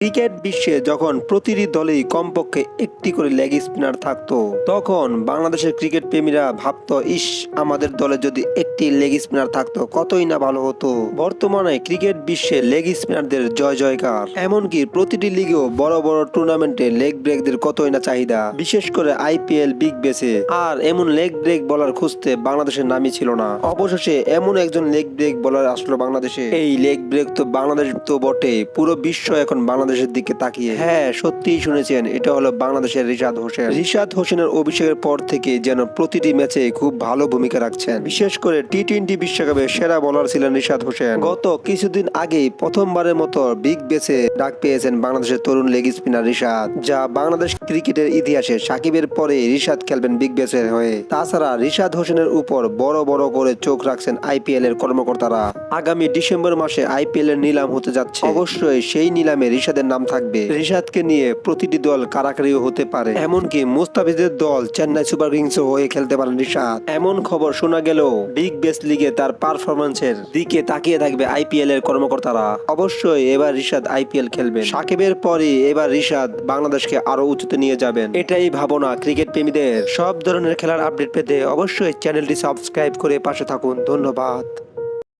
Cricket বিশ্বে যখন প্রতিটি দলেই কমপক্ষে একটি করে লেগ স্পিনার থাকতো, তখন বাংলাদেশের ক্রিকেট প্রেমীরা ভাবতো, ইস, আমাদের দলে যদি একটি লেগ স্পিনার থাকতো, কতই না ভালো হতো। বর্তমানে ক্রিকেট বিশ্বে লেগ স্পিনারদের জয় জয়কার। এমনকি প্রতিটি লিগেও বড় বড় টুর্নামেন্টে লেগ ব্রেকদের কতই না চাহিদা। বিশেষ করে আইপিএল বিগ বেসে আর এমন লেগ ব্রেক বলার খুঁজতে বাংলাদেশের নামই ছিল না। অবশেষে এমন একজন লেগ ব্রেক বলার আসলো বাংলাদেশে। এই লেগ ব্রেক তো বাংলাদেশ তো বটে। পুরো বিশ্ব এখন বাংলাদেশের দিকে তাকিয়ে। হ্যাঁ সত্যিই শুনেছেন এটা হলো বাংলাদেশের রিশাদ হোসেন। রিশাদ হোসেনের অভিষেকের পর থেকে যেন প্রতিটি ম্যাচে খুব ভালো ভূমিকা রাখছেন। বিশেষ করে টি টোয়েন্টি বিশ্বকাপে সেরা বোলার ছিলেন রিশাদ হোসেন। গত কিছুদিন আগেই প্রথমবারের মতো বিগ বেসে ডাক পেয়েছেন বাংলাদেশের তরুণ লেগ স্পিনার রিশাদ যা বাংলাদেশ ক্রিকেটের ইতিহাসে সাকিবের পরে রিশাদ খেলবেন বিগ বেসের হয়ে। তাছাড়া রিশাদ হোসেনের উপর বড় বড় করে চোখ রাখছেন আইপিএল এর কর্মকর্তারা। আগামী ডিসেম্বর মাসে আইপিএল এর নিলাম হতে যাচ্ছে। অবশ্যই সেই নিলামে রিশাদের নাম থাকবে। রিশাদকে নিয়ে প্রতিটি দল কারাকারিও হতে পারে। এমনকি মুস্তাফিজের দল চেন্নাই সুপার কিংস হয়ে খেলতে পারেন রিশাদ। এমন খবর শোনা গেলেও বিগ বেস লিগে তার পারফরমেন্সের দিকে তাকিয়ে থাকবে আইপিএল এর কর্মকর্তারা। অবশ্যই এবার রিশাদ আইপিএল খেলবেন। সাকিবের পরে এবার রিশাদ বাংলাদেশকে আরও উঁচুতে নিয়ে যাবেন। এটাই ভাবনা ক্রিকেট প্রেমীদের। সব ধরনের খেলার আপডেট পেতে অবশ্যই চ্যানেলটি সাবস্ক্রাইব করে পাশে থাকুন। ধন্যবাদ।